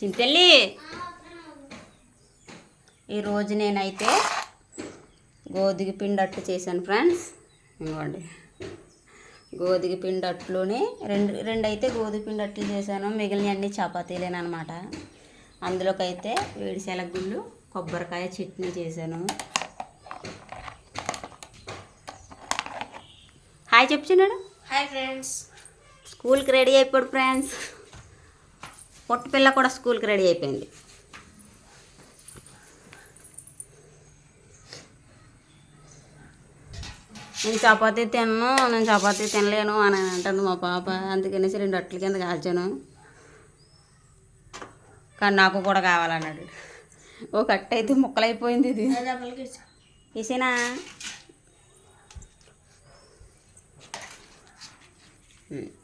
చింతల్లి. ఈరోజు నేనైతే గోధుమ పిండి అట్టు చేశాను ఫ్రెండ్స్. ఇదిగోండి. గోధుమ పిండి అట్లుని రెండు రెండు అయితే గోధుమ పిండి అట్లు చేశాను. మిగిలిన అన్ని చపాతీలేనమాట అందులోకి అయితే వేడి శనగుళ్ళు కొబ్బరికాయ చట్నీ చేశాను. హాయ్ చెప్తున్నాడు హాయ్ ఫ్రెండ్స్. స్కూల్కి రెడీ అయిపోయాడు ఫ్రెండ్స్. పొట్టు పిల్ల కూడా స్కూల్కి రెడీ అయిపోయింది. నేను చపాతీ తిన్ను నేను చపాతీ తినలేను అని అంటుంది మా పాప. అందుకనేసి రెండు అట్ల కింద కాల్చాను. కానీ నాకు కూడా కావాలన్నాడు. ఒక అట్ట అయితే ముక్కలైపోయింది ఇది. వేసేనా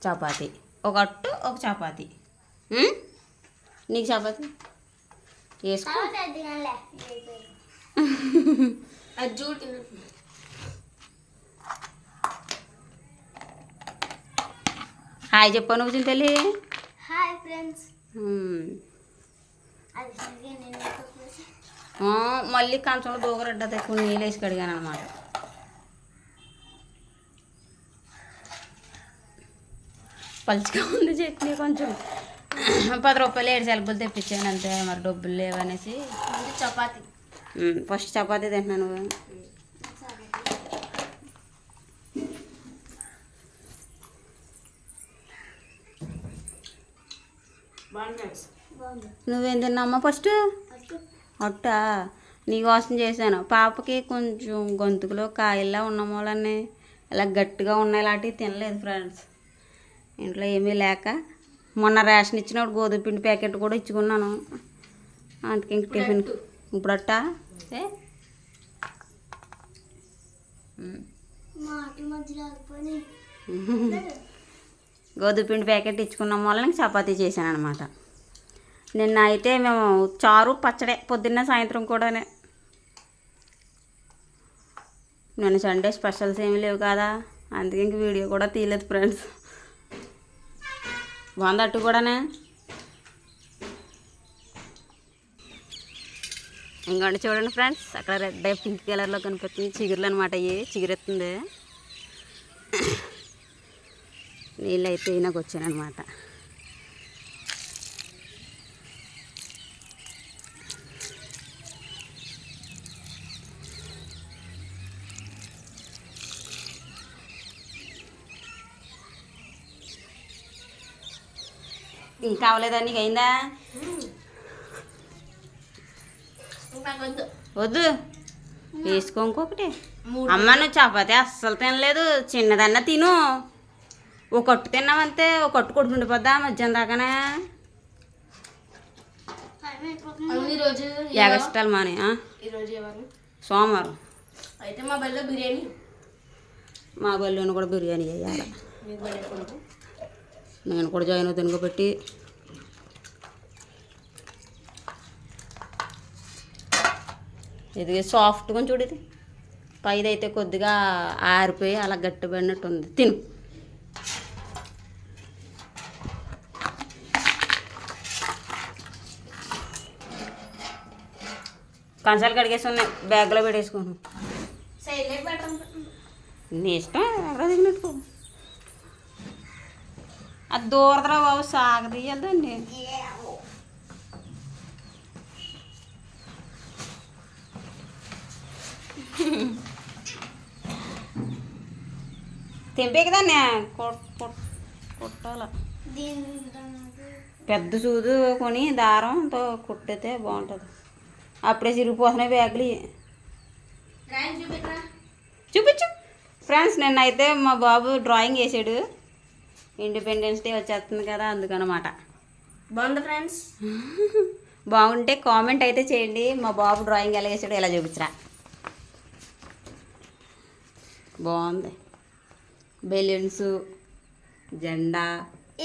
చపాతీ. ఒక అట్టు ఒక చపాతీ? నీకు చపాతీ వేసుకో అది చూడు హాయ్ చెప్పాను నువ్వు తల్లి హాయ్ ఫ్రెండ్స్ ఉమ్. అది సరిగ్గా నేను ఆ, మళ్ళీ కంచంలో దూగరడ్డ తెచ్చుకుని నీళ్ళు వేసి కడిగాను అనమాట పలుచగా ఉంది చట్నీ కొంచెం పది రూపాయలు ఏడు సెలబులు తెప్పించాను అంతే మరి డబ్బులు లేవనేసి. చపాతి. ఫస్ట్ చపాతీ తింటున్నాను నువ్వేం. తిన్నామ్మా ఫస్ట్? అట్ట? నీకోసం చేశాను. పాపకి కొంచెం గొంతుకులో కాయల్లా ఉన్న మూలన్నీ ఇలా గట్టిగా ఉన్నాయి ఇలాంటివి తినలేదు ఫ్రెండ్స్ ఇంట్లో ఏమీ లేక మొన్న రేషన్ ఇచ్చినప్పుడు గోధుమ పిండి ప్యాకెట్ కూడా ఇచ్చుకున్నాను. అందుకే ఇంక టిఫిన్ ఇప్పుడు అట్ట ఏ? ఉమ్. మాట మధ్యలో ఆగిపోయి గోధుమ పిండి ప్యాకెట్ ఇచ్చుకున్న వల్ల చపాతీ చేశాను అనమాట నిన్న అయితే మేము చారు పచ్చడే పొద్దున్న సాయంత్రం కూడానే. నేను సండే స్పెషల్స్ ఏమీ లేవు కదా. అందుకే ఇంక వీడియో కూడా తీయలేదు ఫ్రెండ్స్. బాగుంది అట్టు కూడానే? ఇంకోటి చూడండి ఫ్రెండ్స్ అక్కడ రెడ్ పింక్ కలర్లో కనిపిస్తుంది. చిగురులు అనమాట ఇవి చిగురెత్తుంది. నీళ్ళు అయితే నాకు వచ్చాను ఇంకా అవ్వలేదా నీకు అయిందా? వద్దు. వేసుకో ఇంకొకటి. అమ్మ నువ్వు చపాతి అస్సలు తినలేదు. చిన్నదన్నా తిను. ఒక కట్టు తిన్నావంతే ఒక కట్టు కొట్టుకుండిపోద్దా మధ్యాహ్నం దాకానే? ఎగస్టాల్ మాని సోమవారం. అయితే మా బల్ల బిర్యానీ. మా బల్లోని కూడా బిర్యానీ కొడుకు. నేను కూడా జాయిన్ అవుతాను కాబట్టి ఇది సాఫ్ట్గా చూడు ఇది. పైదైతే కొద్దిగా ఆరిపోయి అలా గట్టిపడినట్టు ఉంది తిను. కంచాలు కడిగేసి ఉన్నాయి. బ్యాగ్లో పెట్టేసుకున్నాను పెట్టండి నీ ఇష్టం ఎక్కడ దిగినట్టు అది దూరదరా బాబు సాగదీయద్దండి తెంపే కదాన్ని కుట్టాల. పెద్ద సూదు కొని దారంతో కుట్టితే బాగుంటుంది. అప్పుడే చిరిగిపోతున్నాయి బ్యాగులు. చూపించు. ఫ్రెండ్స్ నిన్నైతే మా బాబు డ్రాయింగ్ వేసాడు. ఇండిపెండెన్స్ డే వచ్చేస్తుంది కదా అందుకనమాట. బాగుంది ఫ్రెండ్స్? బాగుంటే కామెంట్ అయితే చేయండి. మా బాబు డ్రాయింగ్ ఎలా వేసాడో ఎలా చూపించరా. బాగుంది. బెలూన్స్ జెండా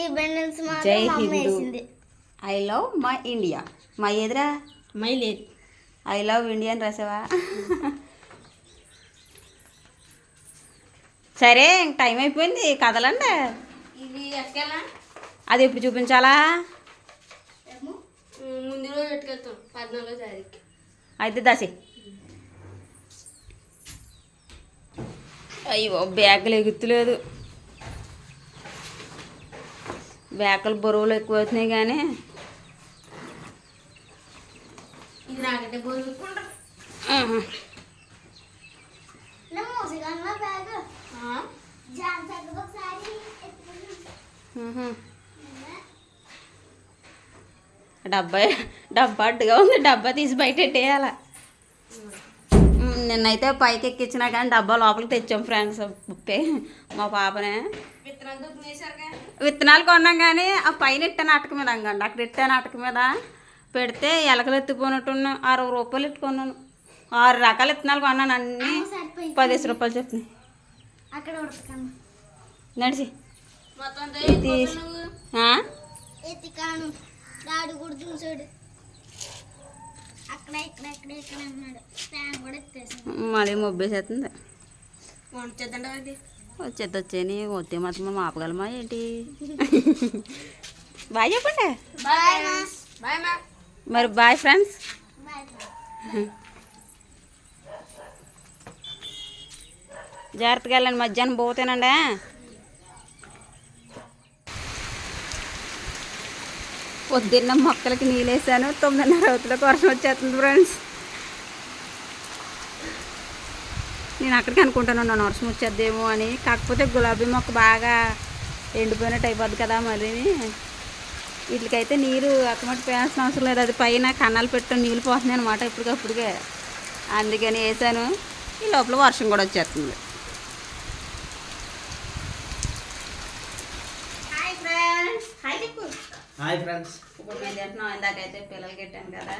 ఈ బెండల్స్ జై హిందూ. ఐ లవ్ మై ఇండియా మా ఎదురా మై లేదు. ఐ లవ్ ఇండియా అని రాసావా? సరే ఇంక టైం అయిపోయింది. కదలండి. అది ఎప్పుడు చూపించాలా? ముందు రోజు పెట్టుకెళ్తాం పద్నాలుగో తారీఖు. అయితే దాసి. అయ్యో బ్యాగులు ఎగుతులేదు. బ్యాగులు బరువులు ఎక్కువ అవుతున్నాయి కానీ. ఇది నాకంటే బోరుకుంటా డబ్బా డబ్బా అడ్డుగా ఉంది. డబ్బా తీసి బయట పెట్టేయాల. నిన్నైతే పైకి ఎక్కించినా కానీ డబ్బా లోపలికి తెచ్చాం ఫ్రెండ్స్. ఉప్పే మా పాపనే. విత్తనాలు కొన్నాం కానీ ఆ పైన ఇట్టాను అటక మీద అంగండి. అక్కడ ఇట్టాను అటక మీద పెడితే ఎలకలు ఎత్తిపోయినట్టున్నా అరవై రూపాయలు ఇట్టుకున్నాను. ఆరు రకాల విత్తనాలు కొన్నాను. అన్నీ పదిహేను రూపాయలు చెప్పినాయి. నడిచి. మళ్ళీ మొబ్బేసేస్తుంది వచ్చేది వచ్చేని వస్తే మాత్రం మనం ఆపగలమా ఏంటి? బాయ్ చెప్పండి. బాయ్ బాయ్ మా. మరి బాయ్ ఫ్రెండ్స్. జాగ్రత్తగా వెళ్ళండి. మధ్యాహ్నం పోతేనండి. పొద్దున్న మొక్కలకి నీళ్ళేసాను. తొమ్మిదిన్నర అవుతులకు వర్షం వచ్చేస్తుంది ఫ్రెండ్స్. నేను అక్కడికి అనుకుంటాను వర్షం వచ్చేద్దేమో అని. కాకపోతే గులాబీ మొక్క బాగా ఎండిపోయినట్టు అయిపోద్ది కదా మరి వీటికైతే నీరు అక్కమట్టి పోయాల్సిన అవసరం లేదు. అది పైన కన్నాలు పెట్టుకొని నీళ్ళు పోతున్నాయి అనమాట ఇప్పటికప్పుడుకే. అందుకని వేసాను. ఈ లోపల వర్షం కూడా వచ్చేస్తుంది హాయ్ ఫ్రెండ్స్ హాయ్ చెప్పు హాయ్ ఫ్రెండ్స్ ఇప్పుడు మేము తింటున్నాం ఇందాకైతే పిల్లలు కట్టాను కదా.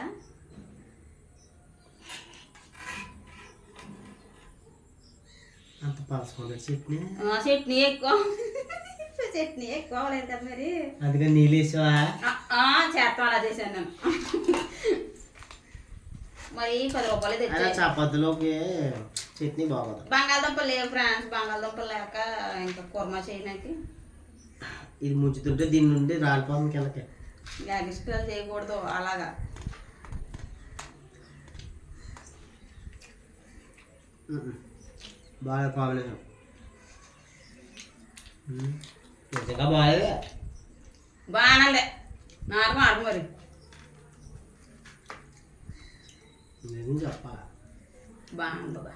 అంత పలసకుండా చట్నీ. ఆ, చట్నీ ఎక్కువ. చట్నీ ఎక్కువ అవ్వలేదు కదా మరి. అందుకని నీళ్ళు వేసావా? ఆ, ఆ, చేస్తాం అలా చేశాను నేను. మరి పది రూపాయలు అలా తెచ్చాయి చపాతీలోకి చట్నీ బాగోదు. బంగాళదుంపలు లేవు ఫ్రెండ్స్ బంగాళదుంపలు లేక ఇంకా కుర్మా చేయడానికి. ఇది ముంచుతుంటే దీని నుండి రాలిపోతుంది కిందకి. గ్యాగిస్టాల్ చేయకూడదు అలాగా. బాగా కాంబినేషన్. నిజంగా బాగాలేదు బాగానే నార్మల్ ఆడు మరి. నిజం చెప్పా బాగుంటుందా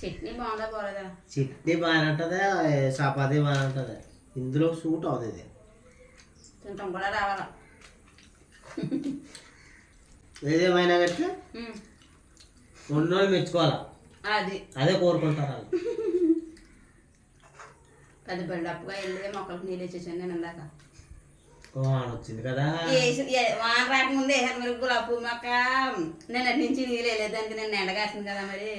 చట్నీ బాగుందా పోలేదా చట్నీ బాగానే ఉంటుంది చపాతీ బాగానే ఉంటుంది. ఇందులో సూట్ అవుతుంది ఇది. కూడా రావాలా? ఏదేమైనా కట్టి రెండు రోజులు మెచ్చుకోవాలా? అది. అదే కోరుకుంటారు వాళ్ళు పెద్ద బిల్డప్గా వెళ్ళి మొక్కలకు నీళ్ళు ఇచ్చేసాను నేను ఇందాక. వాన వచ్చింది కదా. వాన రాకముందే వేసాను మరి గులాబీ పువ్వు మొక్క నేను అటు నుంచి నీళ్ళు వేయలేదు దానికి నేను ఎండగాసింది కదా మరి.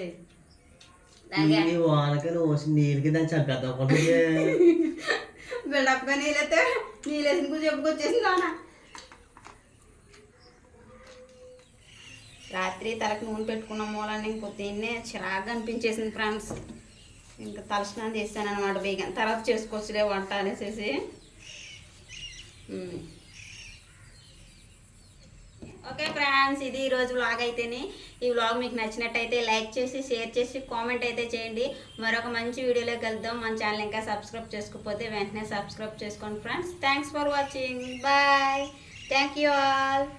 వానకి నువ్వు నీళ్ళకి దాన్ని అనుకుంటుంది. బిల్డప్గా నీళ్ళైతే నీళ్ళేసిన నీళ్ళు కూర్చో చెప్పుకొచ్చేసింది నాన్న రాత్రి తలకు నూనె పెట్టుకున్న మూలాన్ని ఇంకో పొద్దున్నే చిరాగ్గా అనిపించేసింది ఫ్రెండ్స్. ఇంకా తలస్నానం చేశాను అనమాట బేగా తర్వాత చేసుకోవచ్చులే వంట అనేసి ఓకే ఫ్రెండ్స్ ఇది ఈరోజు వ్లాగ్ అయితేనే. ఈ వ్లాగ్ మీకు నచ్చినట్టయితే లైక్ చేసి షేర్ చేసి కామెంట్ అయితే చేయండి. మరొక మంచి వీడియోలో కలుద్దాం. మన ఛానల్ ఇంకా సబ్స్క్రైబ్ చేసుకోకపోతే వెంటనే సబ్స్క్రైబ్ చేసుకోండి friends. Thanks for watching bye thank you all